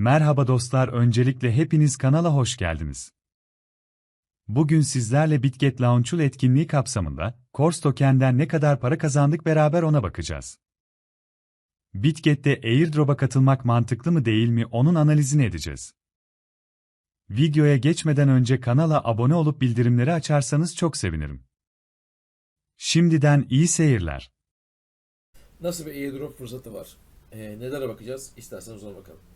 Merhaba dostlar, öncelikle hepiniz kanala hoş geldiniz. Bugün sizlerle Bitget Launchul etkinliği kapsamında, Kors Token'den ne kadar para kazandık beraber ona bakacağız. Bitget'te airdrop'a katılmak mantıklı mı değil mi onun analizini edeceğiz. Videoya geçmeden önce kanala abone olup bildirimleri açarsanız çok sevinirim. Şimdiden iyi seyirler. Nasıl bir airdrop fırsatı var? Ee, nelere bakacağız? İsterseniz ona bakalım.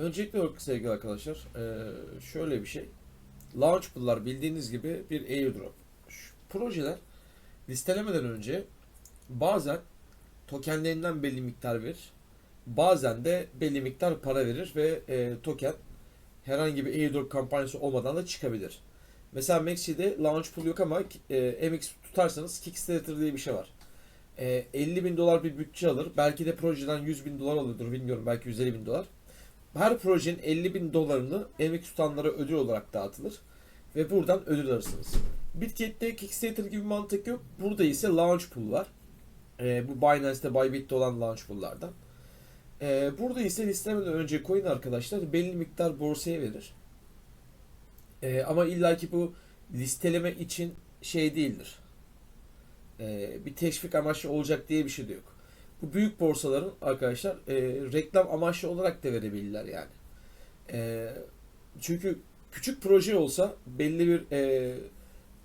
Öncelikle olarak sevgili arkadaşlar, ee, şöyle bir şey. Launchpool'lar bildiğiniz gibi bir airdrop. Şu projeler listelemeden önce bazen tokenlerinden belli miktar verir. Bazen de belli miktar para verir ve e, token herhangi bir airdrop kampanyası olmadan da çıkabilir. Mesela Maxi'de Launchpool yok ama e, MX tutarsanız Kickstarter diye bir şey var. E, 50 bin dolar bir bütçe alır. Belki de projeden 100 bin dolar alıyordur bilmiyorum. Belki 150 bin dolar. Her projenin 50 bin dolarını MX tutanlara ödül olarak dağıtılır. Ve buradan ödül alırsınız. Bitget'te Kickstarter gibi bir mantık yok. Burada ise launch pool var. E, bu Binance'te Bybit'te olan launch pool'lardan. E, burada ise listemeden önce coin arkadaşlar belli miktar borsaya verir. E, ama illaki bu listeleme için şey değildir. E, bir teşvik amaçlı olacak diye bir şey de yok. Bu büyük borsaların arkadaşlar e, reklam amaçlı olarak da verebilirler yani. E, çünkü küçük proje olsa belli bir e,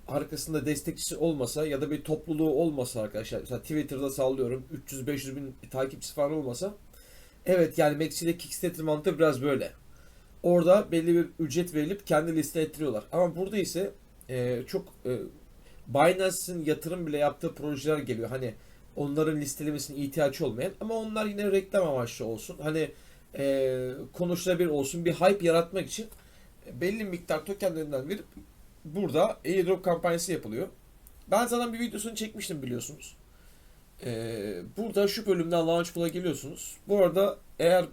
arkasında destekçisi olmasa ya da bir topluluğu olmasa arkadaşlar mesela Twitter'da sallıyorum 300-500 bin takipçisi falan olmasa evet yani Maxi'de Kickstarter mantığı biraz böyle. Orada belli bir ücret verilip kendi liste ettiriyorlar. Ama burada ise e, çok e, Binance'ın yatırım bile yaptığı projeler geliyor. Hani onların listelemesine ihtiyaç olmayan ama onlar yine reklam amaçlı olsun. Hani e, konuşulabilir olsun bir hype yaratmak için belli miktar tokenlerinden verip burada airdrop kampanyası yapılıyor. Ben zaten bir videosunu çekmiştim biliyorsunuz. E, burada şu bölümden Launchpool'a geliyorsunuz. Bu arada eğer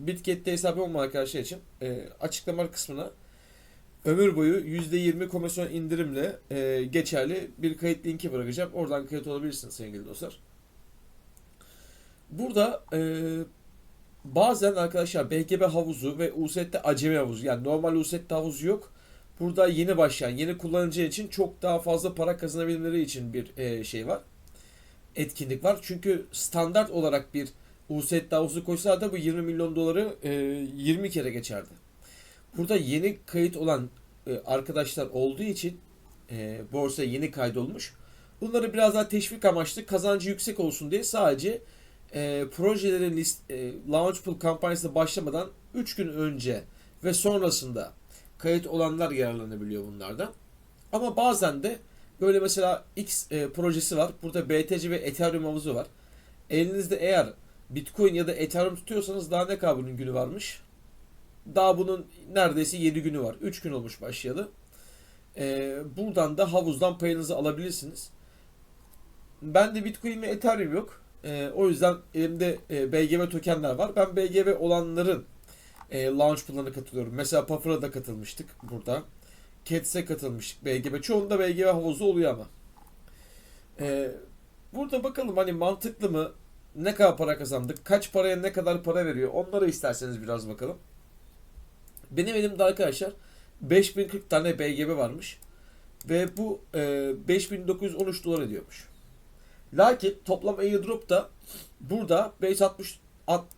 Bitget'te hesabı olmayan arkadaşlar için e, açıklama kısmına ömür boyu %20 komisyon indirimle e, geçerli bir kayıt linki bırakacağım. Oradan kayıt olabilirsiniz sevgili dostlar. Burada e, bazen arkadaşlar BGB havuzu ve USET'te acemi havuzu yani normal USET'te havuzu yok. Burada yeni başlayan, yeni kullanıcı için çok daha fazla para kazanabilmeleri için bir e, şey var. Etkinlik var. Çünkü standart olarak bir USET'te havuzu koysalar da bu 20 milyon doları e, 20 kere geçerdi. Burada yeni kayıt olan e, arkadaşlar olduğu için e, borsaya yeni kaydolmuş. Bunları biraz daha teşvik amaçlı kazancı yüksek olsun diye sadece e, projelerin list, e, launch pool kampanyası başlamadan 3 gün önce ve sonrasında kayıt olanlar yararlanabiliyor bunlardan. Ama bazen de böyle mesela X e, projesi var. Burada BTC ve Ethereum havuzu var. Elinizde eğer Bitcoin ya da Ethereum tutuyorsanız daha ne kadar bunun günü varmış? Daha bunun neredeyse 7 günü var. 3 gün olmuş başlayalı. Ee, buradan da havuzdan payınızı alabilirsiniz. Ben de Bitcoin ve Ethereum yok. Ee, o yüzden elimde e, BGV tokenler var. Ben BGV olanların e, launch planına katılıyorum. Mesela Puffer'a da katılmıştık burada. Kets'e katılmıştık BGV. Çoğunda BGV havuzu oluyor ama. Ee, burada bakalım hani mantıklı mı? Ne kadar para kazandık? Kaç paraya ne kadar para veriyor? Onlara isterseniz biraz bakalım. Benim elimde arkadaşlar 5040 tane BGB varmış. Ve bu e, 5913 dolar ediyormuş. Lakin toplam airdrop da burada 560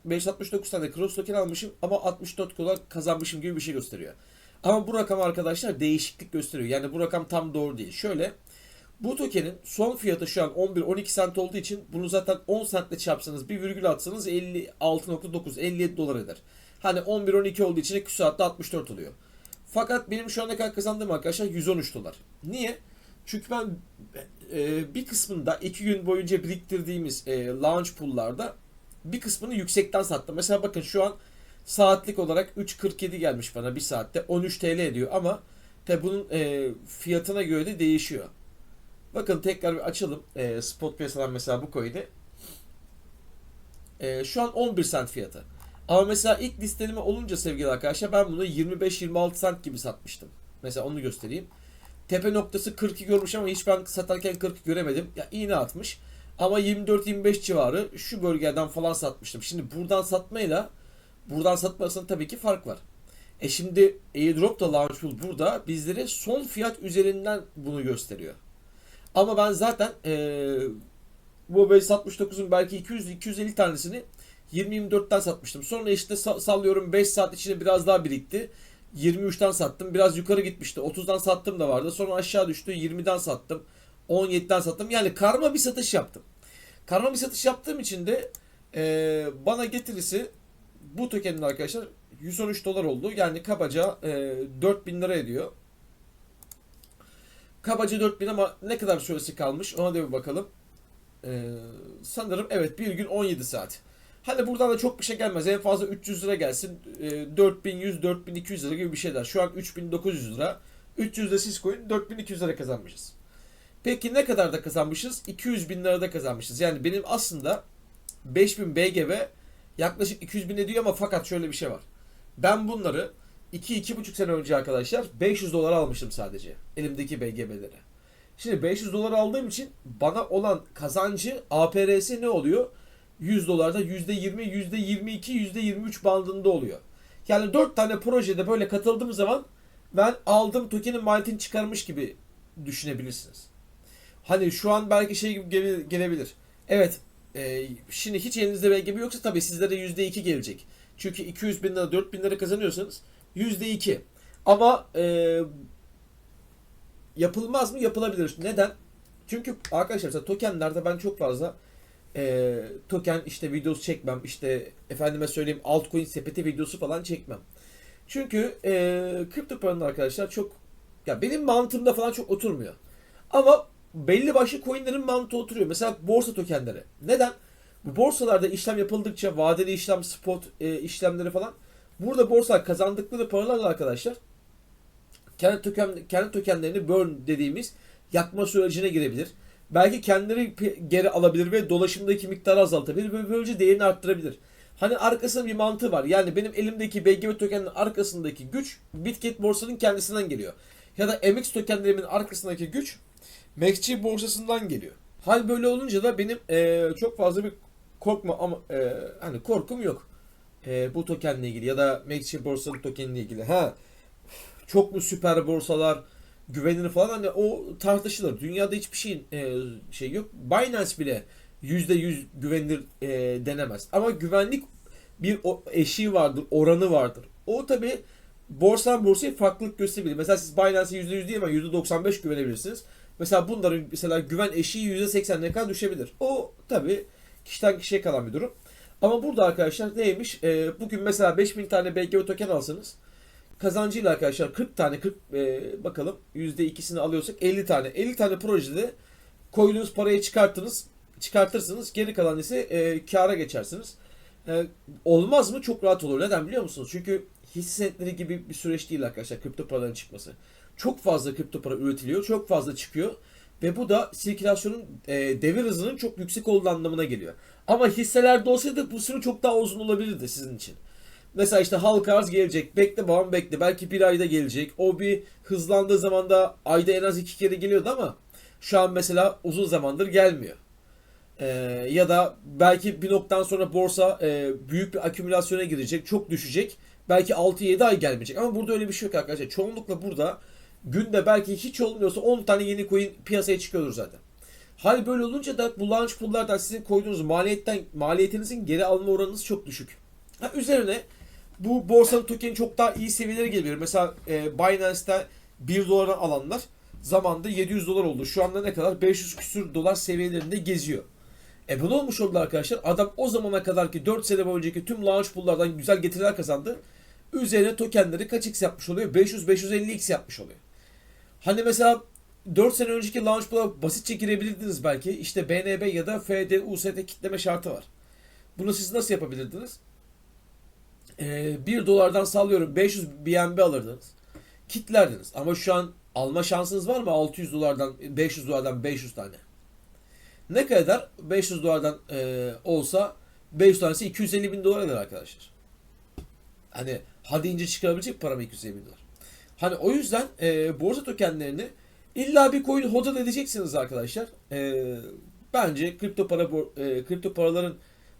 569 tane cross token almışım ama 64 dolar kazanmışım gibi bir şey gösteriyor. Ama bu rakam arkadaşlar değişiklik gösteriyor. Yani bu rakam tam doğru değil. Şöyle bu tokenin son fiyatı şu an 11-12 cent olduğu için bunu zaten 10 centle çarpsanız bir virgül atsanız 56.9 57 dolar eder. Hani 11-12 olduğu için 2 saatte 64 oluyor. Fakat benim şu ana kadar kazandığım arkadaşlar 113 dolar. Niye? Çünkü ben e, bir kısmında 2 gün boyunca biriktirdiğimiz e, launch pool'larda bir kısmını yüksekten sattım. Mesela bakın şu an saatlik olarak 3.47 gelmiş bana bir saatte 13 TL ediyor ama tabi bunun e, fiyatına göre de değişiyor. Bakın tekrar bir açalım e, spot piyasadan mesela bu coin'i. E, şu an 11 cent fiyatı. Ama mesela ilk listeleme olunca sevgili arkadaşlar ben bunu 25-26 cent gibi satmıştım. Mesela onu göstereyim. Tepe noktası 40'ı görmüş ama hiç ben satarken 40 göremedim. Ya iğne atmış. Ama 24-25 civarı şu bölgeden falan satmıştım. Şimdi buradan satmayla Buradan satma arasında tabii ki fark var. E şimdi airdrop da Launchpool burada bizlere son fiyat üzerinden bunu gösteriyor. Ama ben zaten eee bu 569'un belki 200-250 tanesini 20-24'ten satmıştım. Sonra işte sa- sallıyorum 5 saat içinde biraz daha birikti. 23'ten sattım. Biraz yukarı gitmişti. 30'dan sattım da vardı. Sonra aşağı düştü. 20'den sattım. 17'den sattım. Yani karma bir satış yaptım. Karma bir satış yaptığım için de eee, bana getirisi bu tokenin arkadaşlar 113 dolar oldu. Yani kabaca eee 4000 lira ediyor. Kabaca 4000 ama ne kadar süresi kalmış ona da bir bakalım. Ee, sanırım evet bir gün 17 saat. Hani buradan da çok bir şey gelmez. En fazla 300 lira gelsin. Ee, 4100 4200 lira gibi bir şeyler. Şu an 3900 lira. 300 de siz koyun 4200 lira kazanmışız. Peki ne kadar da kazanmışız? 200 bin lira da kazanmışız. Yani benim aslında 5000 BGV yaklaşık 200 bin ediyor ama fakat şöyle bir şey var. Ben bunları 2-2,5 sene önce arkadaşlar 500 dolar almıştım sadece. Elimdeki BGB'leri. Şimdi 500 dolar aldığım için bana olan kazancı APRS ne oluyor? 100 dolarda %20, %22, %23 bandında oluyor. Yani 4 tane projede böyle katıldığım zaman ben aldığım tokenin maliyetini çıkarmış gibi düşünebilirsiniz. Hani şu an belki şey gibi gele- gelebilir. Evet e, şimdi hiç elinizde BGB yoksa tabii sizlere %2 gelecek. Çünkü 200 bin lira 4 bin lira kazanıyorsanız %2. Ama e, yapılmaz mı? Yapılabilir. Neden? Çünkü arkadaşlar tokenlerde ben çok fazla e, token işte videosu çekmem. işte efendime söyleyeyim altcoin sepeti videosu falan çekmem. Çünkü e, kripto paranın arkadaşlar çok ya benim mantığımda falan çok oturmuyor. Ama belli başlı coinlerin mantığı oturuyor. Mesela borsa tokenleri. Neden? Bu borsalarda işlem yapıldıkça vadeli işlem, spot e, işlemleri falan burada borsalar kazandıkları paralarla arkadaşlar kendi token kendi tokenlerini burn dediğimiz yakma sürecine girebilir. Belki kendileri geri alabilir ve dolaşımdaki miktarı azaltabilir ve böylece değerini arttırabilir. Hani arkasında bir mantığı var. Yani benim elimdeki BGB tokeninin arkasındaki güç Bitget borsanın kendisinden geliyor. Ya da MX tokenlerimin arkasındaki güç MaxG borsasından geliyor. Hal böyle olunca da benim eee, çok fazla bir korkma ama eee, hani korkum yok. Eee, bu tokenle ilgili ya da MaxG borsanın tokenle ilgili. Ha çok mu süper borsalar güvenilir falan hani o tartışılır. Dünyada hiçbir şeyin e, şey yok. Binance bile %100 güvenilir e, denemez. Ama güvenlik bir o, eşiği vardır, oranı vardır. O tabi borsadan borsaya farklılık gösterebilir. Mesela siz Binance'e %100 değil ama %95 güvenebilirsiniz. Mesela bunların mesela güven eşiği %80'e kadar düşebilir. O tabi kişiden kişiye kalan bir durum. Ama burada arkadaşlar neymiş? E, bugün mesela 5000 tane BGO token alsanız kazancıyla arkadaşlar 40 tane 40 e, bakalım %2'sini alıyorsak 50 tane 50 tane projede koyduğunuz parayı çıkarttınız çıkartırsınız geri kalan ise e, kâra geçersiniz. E, olmaz mı? Çok rahat olur. Neden biliyor musunuz? Çünkü hisse senetleri gibi bir süreç değil arkadaşlar kripto paraların çıkması. Çok fazla kripto para üretiliyor. Çok fazla çıkıyor. Ve bu da sirkülasyonun e, devir hızının çok yüksek olduğu anlamına geliyor. Ama hisselerde olsaydı bu süre çok daha uzun olabilirdi sizin için. Mesela işte halka arz gelecek. Bekle babam bekle. Belki bir ayda gelecek. O bir hızlandığı zaman da ayda en az iki kere geliyordu ama şu an mesela uzun zamandır gelmiyor. Ee, ya da belki bir noktadan sonra borsa e, büyük bir akümülasyona girecek. Çok düşecek. Belki 6-7 ay gelmeyecek. Ama burada öyle bir şey yok arkadaşlar. Çoğunlukla burada günde belki hiç olmuyorsa 10 tane yeni coin piyasaya çıkıyordur zaten. Hal böyle olunca da bu launch pool'lardan sizin koyduğunuz maliyetten maliyetinizin geri alma oranınız çok düşük. Ha, üzerine bu borsanın tokeni çok daha iyi seviyelere geliyor. Mesela e, Binance'da 1 dolara alanlar zamanda 700 dolar oldu. Şu anda ne kadar? 500 küsür dolar seviyelerinde geziyor. E bu ne olmuş oldu arkadaşlar? Adam o zamana kadar ki 4 sene boyuncaki tüm launch pool'lardan güzel getiriler kazandı. Üzerine tokenleri kaç x yapmış oluyor? 500-550x yapmış oluyor. Hani mesela 4 sene önceki launch pool'a basitçe girebilirdiniz belki. İşte BNB ya da FD, kitleme şartı var. Bunu siz nasıl yapabilirdiniz? E, 1 dolardan sallıyorum 500 BNB alırdınız. Kitlerdiniz. Ama şu an alma şansınız var mı 600 dolardan 500 dolardan 500 tane? Ne kadar 500 dolardan e, olsa 500 tanesi 250 bin dolar eder arkadaşlar. Hani hadi ince çıkarabilecek para mı 250 bin dolar? Hani o yüzden e, borsa tokenlerini illa bir coin hodl edeceksiniz arkadaşlar. E, bence kripto para e, kripto paraların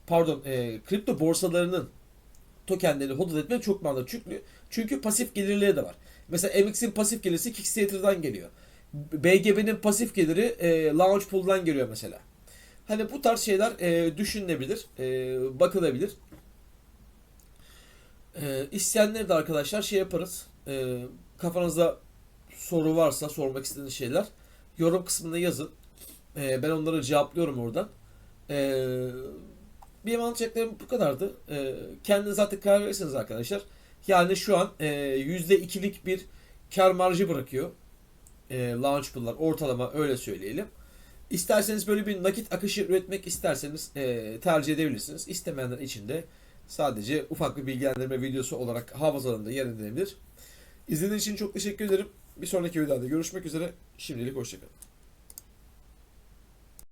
pardon e, kripto borsalarının tokenlerini hodl etmek çok mantıklı. Çünkü, çünkü pasif gelirleri de var. Mesela MX'in pasif geliri Kickstarter'dan geliyor. BGB'nin pasif geliri e, Launch Pool'dan geliyor mesela. Hani bu tarz şeyler e, düşünülebilir, e, bakılabilir. E, isteyenleri de arkadaşlar şey yaparız. E, kafanızda soru varsa sormak istediğiniz şeyler yorum kısmına yazın. E, ben onları cevaplıyorum oradan. E, benim anlatacaklarım bu kadardı. E, kendiniz artık karar verirsiniz arkadaşlar. Yani şu an e, %2'lik bir kar marjı bırakıyor. E, launch pool'lar ortalama öyle söyleyelim. İsterseniz böyle bir nakit akışı üretmek isterseniz e, tercih edebilirsiniz. İstemeyenler için de sadece ufak bir bilgilendirme videosu olarak hafızalarında yer edinebilir. İzlediğiniz için çok teşekkür ederim. Bir sonraki videoda görüşmek üzere. Şimdilik hoşçakalın.